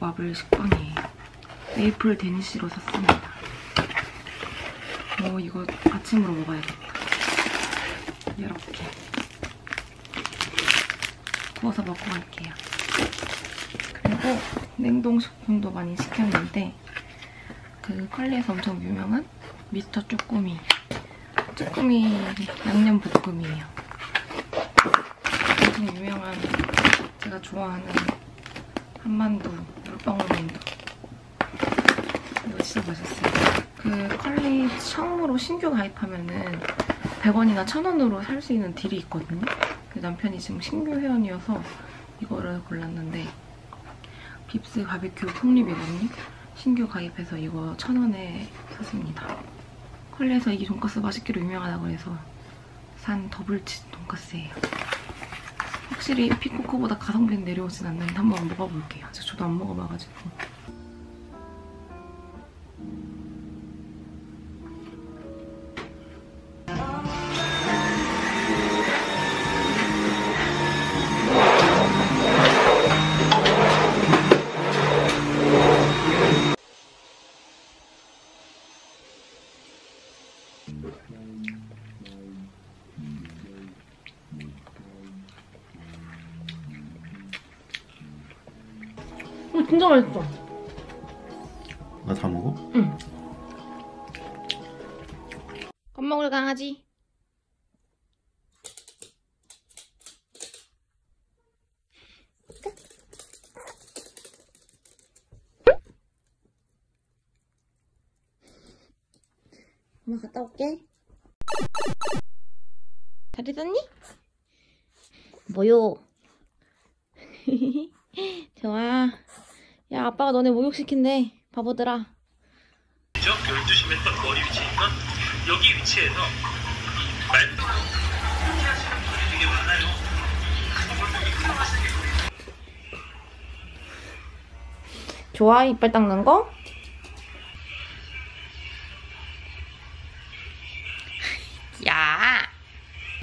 마블 식빵이에요. 메이플 데니시로 샀습니다. 어 이거 아침으로 먹어야겠다. 이렇게 구워서 먹고 갈게요. 그리고 냉동식품도 많이 시켰는데 그 컬리에서 엄청 유명한 미스터 쪼꼬미 쭈꾸미 양념 볶음이에요. 엄청 유명한 제가 좋아하는 한만두 물방울만두 이거 진짜 맛있어요. 그 컬리 처음으로 신규 가입하면은 100원이나 1000원으로 살 수 있는 딜이 있거든요. 그 남편이 지금 신규 회원이어서 이거를 골랐는데 빕스 바비큐 폭립이거든요. 신규 가입해서 이거 1000원에 샀습니다. 컬리에서 이 돈가스 맛있기로 유명하다고 해서 산 더블치즈 돈가스예요. 확실히 피코코보다 가성비는 내려오진 않는데 한번 먹어볼게요. 저도 안 먹어봐가지고. 진짜 맛있어. 나 다 먹어? 응. 겁 먹을 강아지. 엄마 갔다 올게. 잘 있었니? 뭐요? 좋아. 야, 아빠가 너네 목욕시킨대. 바보들아. 12시 거리 위치니까 여기 위치에서 말 되게 많아요. 좋아, 이빨 닦는 거? 야!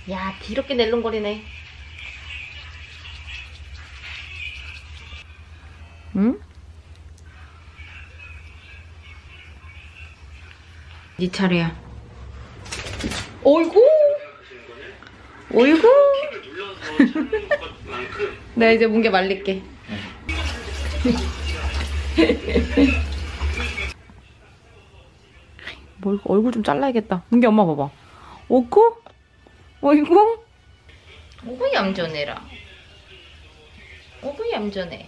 야, 뒤럽게 낼름거리네. 응? 네 차례야. 어이구! 어이구! 내가 이제 뭉개 말릴게. 뭘 얼굴 좀 잘라야겠다. 뭉개 엄마 봐봐. 어구? 어이구? 어구 얌전해라. 어구 얌전해.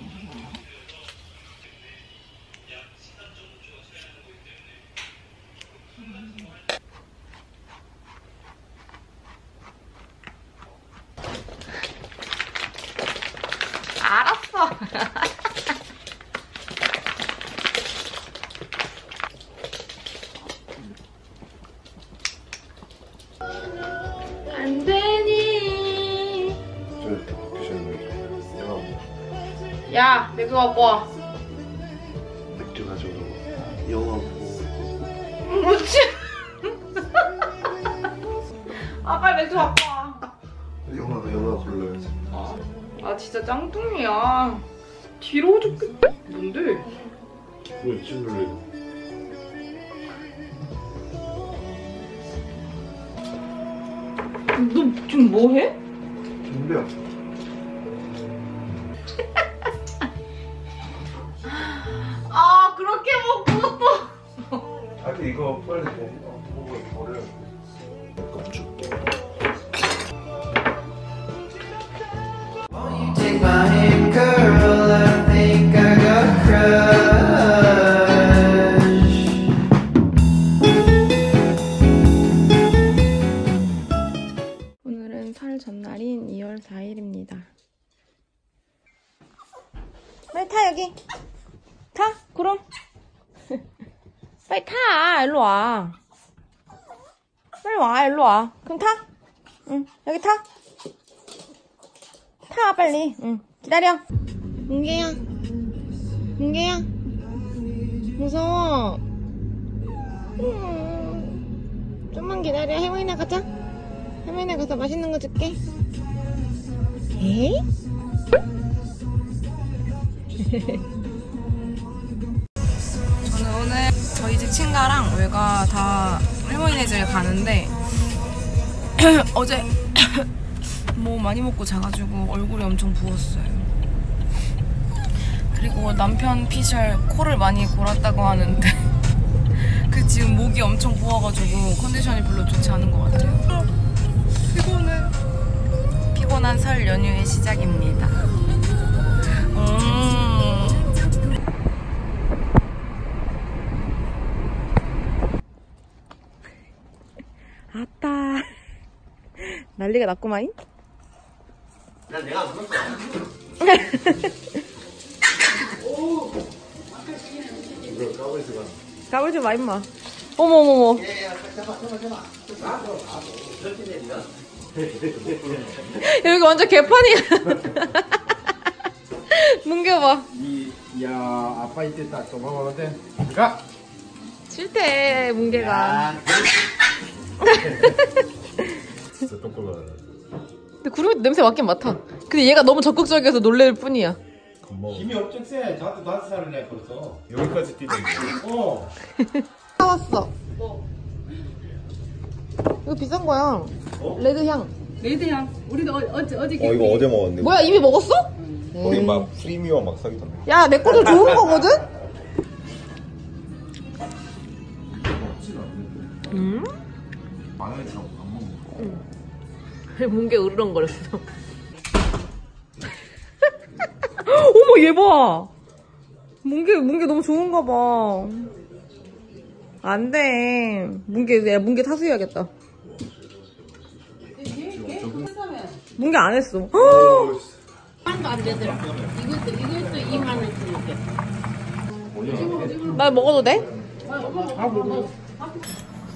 야, 맥주 가져오고 영화 보고 뭐지? 아, 빨리 맥주 갖고 와. 영화가 영화 골라야지 아, 진짜 짱뚱이야. 뒤로 죽겠 뭔데? 뭐 이쯤 놀래 너 지금 뭐 해? 준비야 이거 빨리 먹어 먹어 버려 이거 와. 그럼 타. 응, 여기 타. 타, 빨리. 응, 기다려. 문개야. 문개야. 무서워. 음, 좀만 기다려. 혜원이나 가자. 화면에 가서 맛있는 거 줄게. 에? 저는 오늘 저희 집 친가랑 외가 다 할머니네 집에 가는데 어제 뭐 많이 먹고 자가지고 얼굴이 엄청 부었어요. 그리고 남편 피셜 코를 많이 골았다고 하는데 그 지금 목이 엄청 부어가지고 컨디션이 별로 좋지 않은 것 같아요. 피곤해. 피곤한 설 연휴의 시작입니다. 음. 아따. 난리가 났구마잉? 까불지 마, 임마. 어머머머. 여기 완전 개판이야. 뭉겨봐. 이, 야, 아빠 이때 딱 도망오는데. 가! 싫대, 뭉개가. 진짜 똑똑하다. 근데 구름이 냄새 맡긴 맡아. 근데 얘가 너무 적극적이어서 놀랄 뿐이야. 겁먹어. 힘이 엄청 세. 저한테 다섯 살을 내 벌써. 여기까지 뛰던데. 어. 사왔어. 이거 비싼 거야. 레드 향. 레드향 우리도 어, 어제 어제 어, 이거 어제 먹었는데. 뭐야, 이미 먹었어? 거기 막 프리미엄 막 사기던데. 야, 내 것도 좋은 거거든? 음? 만원에 들어 안 거. 뭉개 으르렁거렸어. 어머, 얘 봐. 뭉개, 뭉개 너무 좋은가 봐. 안 돼. 뭉개, 야, 뭉개 타수해야겠다. 뭉개 안 했어. 나 먹어도 돼?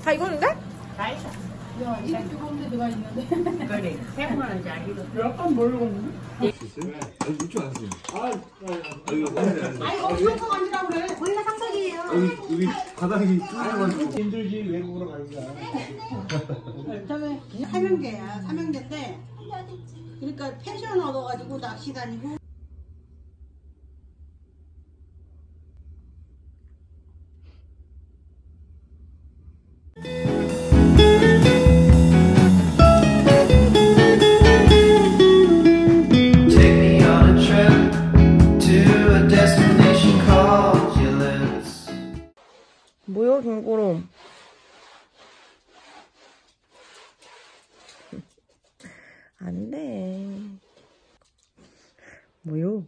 다 익었는데? 여기, 여기 바닥이 뚫려가지고. 힘들지 외국으로 거야. 처음에 삼형제야 삼형제인데 그러니까 펜션 얻어가지고 낚시 다니고 뭐야, 김고름. 안 돼. 뭐요?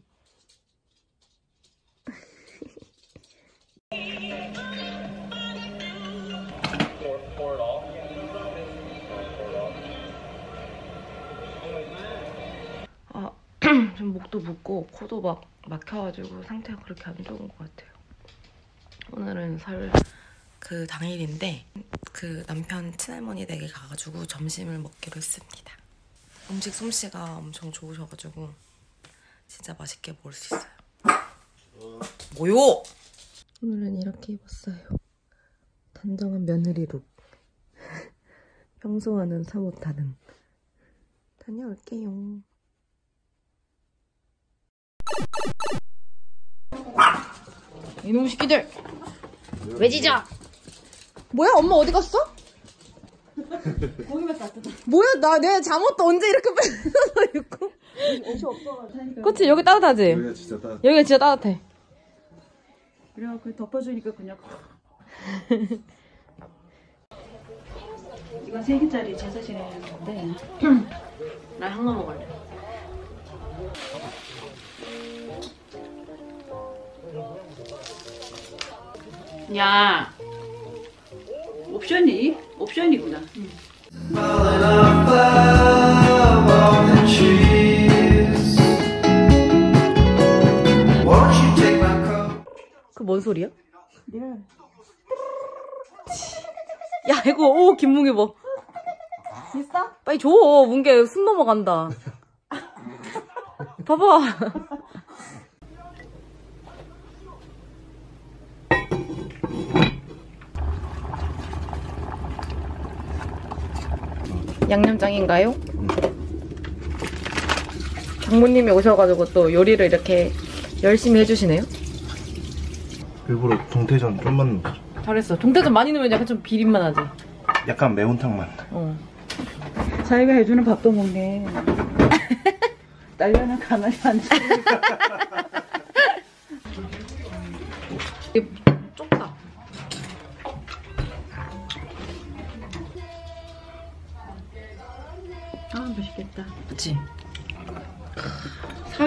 아, 좀 목도 붓고 코도 막 막혀가지고 상태가 그렇게 안 좋은 것 같아요. 오늘은 설 그 당일인데 그 남편 친할머니 댁에 가가지고 점심을 먹기로 했습니다. 음식 솜씨가 엄청 좋으셔가지고 진짜 맛있게 먹을 수 있어요. 뭐요? 오늘은 이렇게 입었어요. 단정한 며느리 룩. 평소와는 사뭇 다른. 다녀올게요. 이놈 새끼들! 왜 짖어? 뭐야? 엄마 어디 갔어? 따뜻해. 뭐야? 나 내 잠옷도 언제 이렇게 뺏어서 입고? 옷이 없어가지고. 그치? 여기 따뜻하지? 여기가 진짜 따 여기가 진짜 따뜻해. 그래갖고 덮어주니까 그냥 이건 세 개짜리 제사신에 있는데 나 향나 먹을래. 야 옵션이 옵션이구나 Falling off love off the trees. Won't you take my coat? 그뭔 소리야? 야 이거 오 김뭉이 봐. 있어? 빨리 줘. 뭉개 숨 넘어간다. 봐봐. 양념장인가요? 장모님이 오셔가지고 또 요리를 이렇게 열심히 해주시네요. 일부러 동태전 좀만 넣어. 잘했어. 동태전 많이 넣으면 약간 좀 비린맛 나지. 약간 매운탕 맛. 어. 자기가 해주는 밥도 먹네. 딸려는 가만히 안 돼.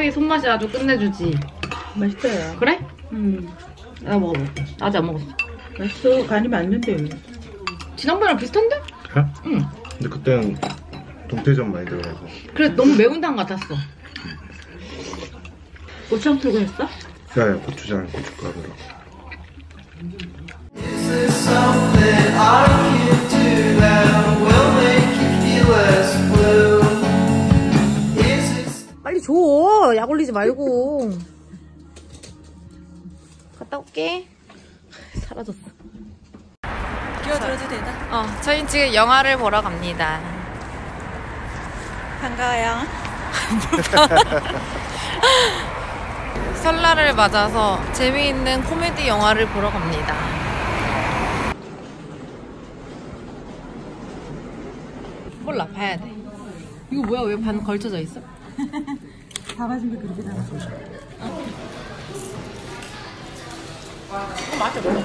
사위 손맛이 아주 끝내주지. 맛있어요. 그래? 음, 나 먹어볼게. 아직 안 먹었어. 맛있어. 간이 맞는데. 지난번이랑 비슷한데? 그래? 응. 근데 그때는 동태전 많이 들어가서. 그래, 너무 매운탕 같았어. 고창 풀고 했어? 야야 고추장 고춧가루랑. Is there something I can do that will make you feel less 줘. 약 올리지 말고. 갔다 올게. 사라졌어. 끼워들어도 되나? 어, 저희 지금 영화를 보러 갑니다. 반가워요. 설날을 맞아서 재미있는 코미디 영화를 보러 갑니다. 몰라, 봐야 돼. 이거 뭐야? 왜 반 걸쳐져 있어? 밥아준 게 그렇게 나와. 이거 맞아, 먹어.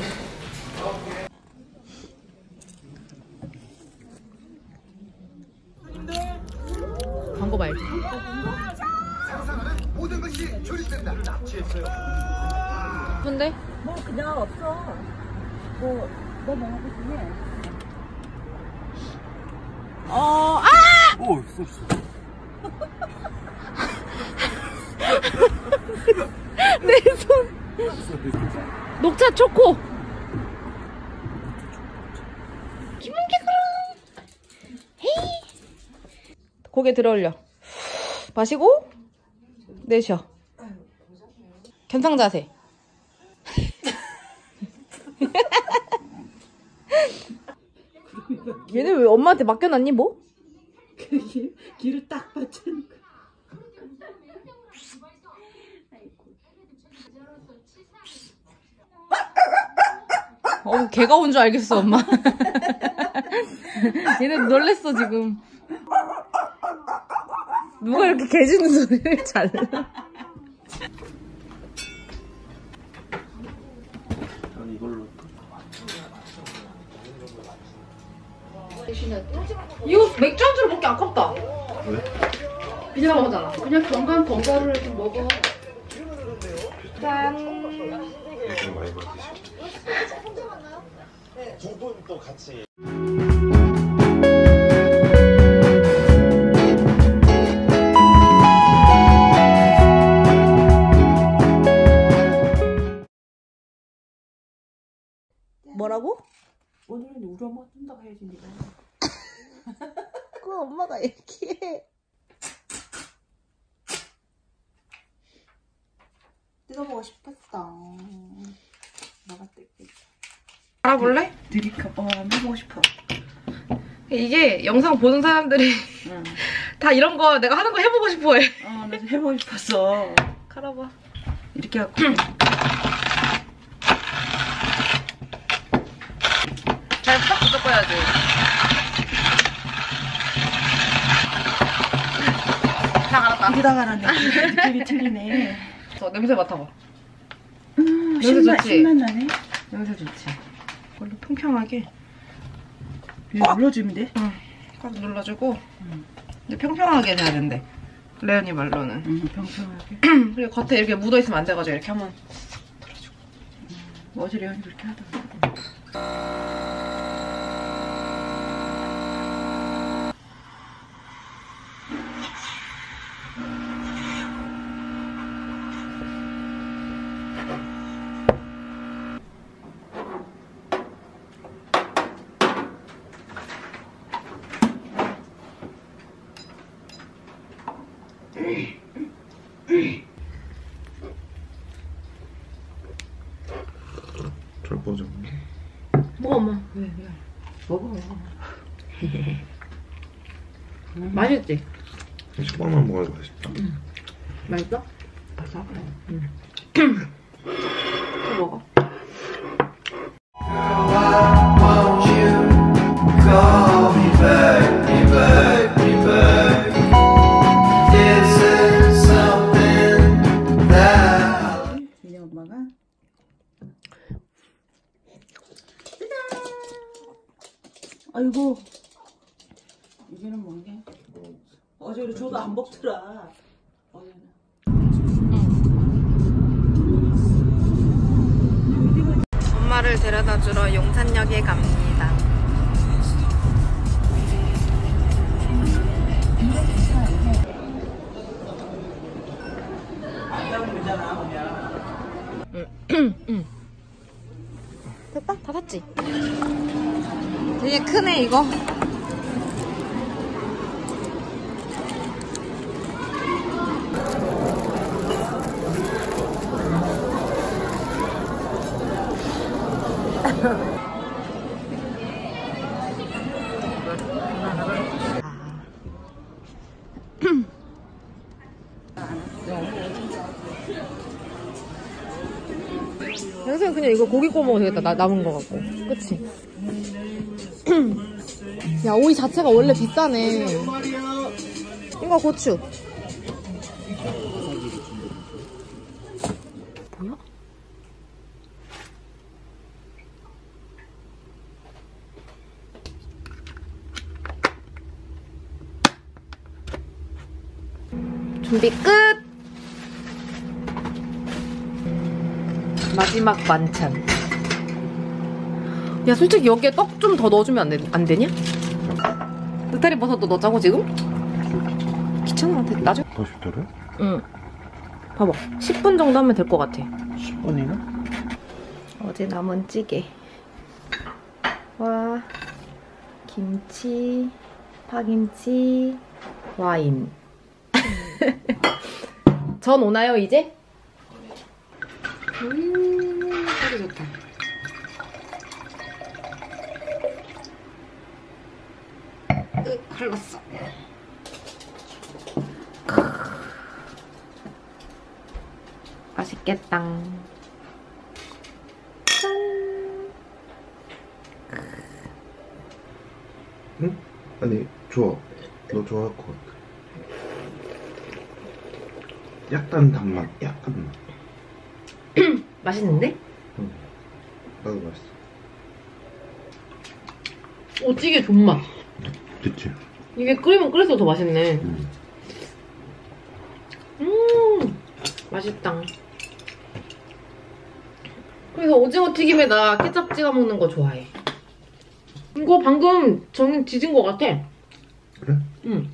광고 말지. 근데? 뭐, 그냥 없어. 뭐, 너 먹고 싶니? 어, 아! 오 소스. 내 손. 녹차 초코. 고개 들어 올려. 마시고 내쉬어. 견상 자세. 얘네 왜 엄마한테 맡겨놨니 뭐? 길, 길을 딱 받쳐놓고. 어, 개가 온 줄 알겠어, 엄마. 얘네 놀랬어, 지금. 누가 이렇게 개 짖는 소리를 잘. 난 이걸로. 이거 맥주 한 잔으로 먹기 아깝다. 왜? 그냥 먹잖아. 그냥 건강 건강을 좀 먹어. 짠. 좀 많이 받으시고. 뭐라고? 이게 영상 보는 사람들이 응. 다 이런 거 내가 하는 거 해보고 싶어 해. 어, 나도 해보고 싶었어. 깔아봐. 이렇게 갖고. 잘딱 붙여봐야지. 잘 알았다. 여기다가 하네. 느낌이 틀리네. 저 냄새 맡아봐. 음, 냄새 신맛, 좋지? 신맛 나네. 냄새 좋지? 이걸로 평평하게. 이거 눌러주면 돼? 꽉 눌러주고 근데 평평하게 돼야 된대. 레온이 말로는. 응, 평평하게. 그리고 겉에 이렇게 묻어있으면 안 돼가지고 이렇게 한번 뭐 어제 레온이 그렇게 하더라고. 잘 뻗었네. 뭐 엄마? 먹어. 맛있지? 식빵만 먹어도 맛있다. 맛있어? 맛있어? 응. 또 먹어. 엄마를 데려다 주러 용산역에 갑니다. 됐다? 다 샀지? 되게 크네 이거 영생 그냥 이거 고기 구워 먹어도 되겠다 나, 남은 거 갖고 그치? 야 오이 자체가 원래 비싸네 이거 고추? 준비 끝! 마지막 만찬. 야, 솔직히 여기에 떡 좀 더 넣어주면 안, 되, 안 되냐? 느타리 버섯도 넣자고 지금? 귀찮아. 나중에. 더 싶더래? 응. 봐봐. 10분 정도 하면 될 것 같아. 10분이나? 어제 남은 찌개. 와. 김치, 파김치, 와인. 전 오나요, 이제? 음, 소리 좋다. 으, 흘렀어. 맛있겠다. 응? 아니 좋아. 너 좋아할 것 같아. 약간 단맛, 약간 맛. 맛있는데? 나도 맛있어. 오, 찌개 존맛. 그치? 이게 끓이면 끓일수록 더 맛있네. 응. 음, 맛있다. 그래서 오징어 튀김에다 케첩 찍어 먹는 거 좋아해. 이거 방금 정 지진 거 같아. 그래? 응.